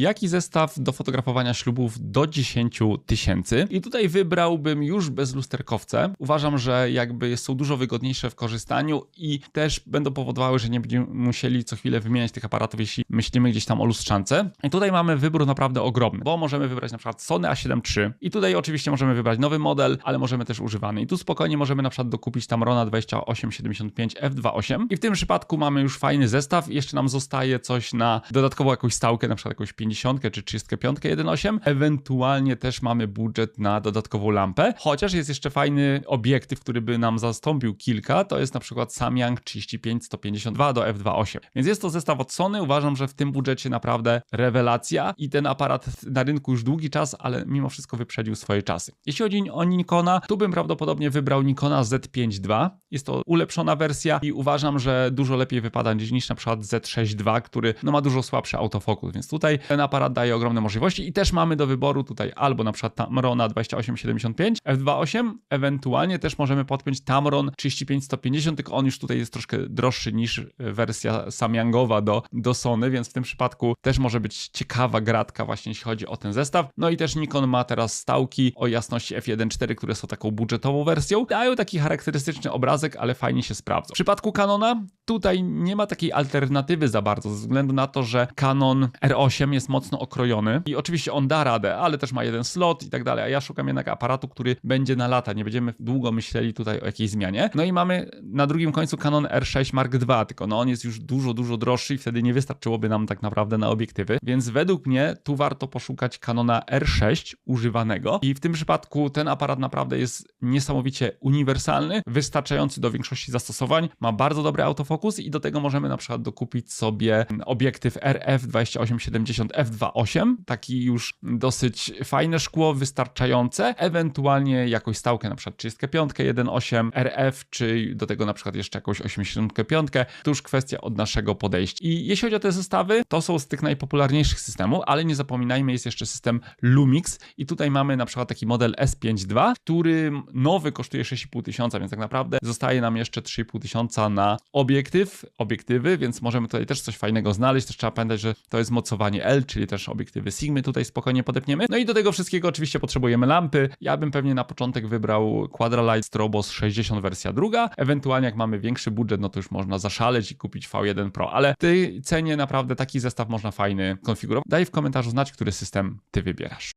jaki zestaw do fotografowania ślubów do 10 tysięcy. I tutaj wybrałbym już bez lusterkowce. Uważam, że jakby są dużo wygodniejsze w korzystaniu i też będą powodowały, że nie będziemy musieli co chwilę wymieniać tych aparatów, jeśli myślimy gdzieś tam o lustrzance. I tutaj mamy wybór naprawdę ogromny, bo możemy wybrać na przykład Sony A7 III i tutaj oczywiście możemy wybrać nowy model, ale możemy też używany. I tu spokojnie możemy na przykład dokupić Tamrona 2875 f2.8 i w tym przypadku mamy już fajny zestaw. Jeszcze nam zostaje coś na dodatkową jakąś stałkę, na przykład jakąś 50 czy 35 1.8. Ewentualnie też mamy budżet na dodatkową lampę, chociaż jest jeszcze fajny obiektyw, który by nam zastąpił kilka, to jest na przykład Samyang 35-152 do f2.8. Więc jest to zestaw od Sony, uważam, że w tym budżecie naprawdę rewelacja i ten aparat na rynku już długi czas, ale mimo wszystko wyprzedził swoje czasy. Jeśli chodzi o Nikona, tu bym prawdopodobnie wybrał Nikona Z5 II. Jest to ulepszona wersja i uważam, że dużo lepiej wypada niż na przykład Z6 II, który no, ma dużo słabszy autofokus, więc tutaj ten aparat daje ogromne możliwości i też mamy do wyboru tutaj albo na przykład Tamrona 2875 f2.8, ewentualnie też możemy podpiąć Tamron 35150, tylko on już tutaj jest troszkę droższy niż wersja Samyangowa do, do Sony, więc w tym przypadku też może być ciekawa gratka właśnie jeśli chodzi o ten zestaw. No i też Nikon ma teraz stałki o jasności f1.4, które są taką budżetową wersją. Dają taki charakterystyczny obrazek, ale fajnie się sprawdzą. W przypadku Canona tutaj nie ma takiej alternatywy za bardzo, ze względu na to, że Canon R8 jest mocno okrojony i oczywiście on da radę, ale też ma jeden slot i tak dalej, a ja szukam jednak aparatu, który będzie na lata, nie będziemy długo myśleli tutaj o jakiejś zmianie. No i mamy na drugim końcu Canon R6 Mark II, tylko no on jest już dużo, dużo droższy i wtedy nie wystarczyłoby nam tak naprawdę na obiektywy, więc według mnie tu warto poszukać Canona R6 używanego i w tym przypadku ten aparat naprawdę jest niesamowicie uniwersalny, wystarczający do większości zastosowań, ma bardzo dobry autofokus i do tego możemy na przykład dokupić sobie obiektyw RF 2870 f2.8, taki już dosyć fajne szkło, wystarczające, ewentualnie jakąś stałkę, na przykład 35, 1.8 RF, czy do tego na przykład jeszcze jakąś 85, to już kwestia od naszego podejścia. I jeśli chodzi o te zestawy, to są z tych najpopularniejszych systemów, ale nie zapominajmy, jest jeszcze system Lumix. I tutaj mamy na przykład taki model S5 II, który nowy kosztuje 6,5 tysiąca, więc tak naprawdę zostaje nam jeszcze 3,5 tysiąca na obiektyw, obiektywy, więc możemy tutaj też coś fajnego znaleźć. Też trzeba pamiętać, że to jest mocowanie L, czyli też obiektywy Sigmy tutaj spokojnie podepniemy. No i do tego wszystkiego oczywiście potrzebujemy lampy. Ja bym pewnie na początek wybrał Quadralight Strobos 60 wersja druga. Ewentualnie jak mamy większy budżet, no to już można zaszaleć i kupić V1 Pro, ale w tej cenie naprawdę taki zestaw można fajny konfigurować. Daj w komentarzu znać, który system ty wybierasz.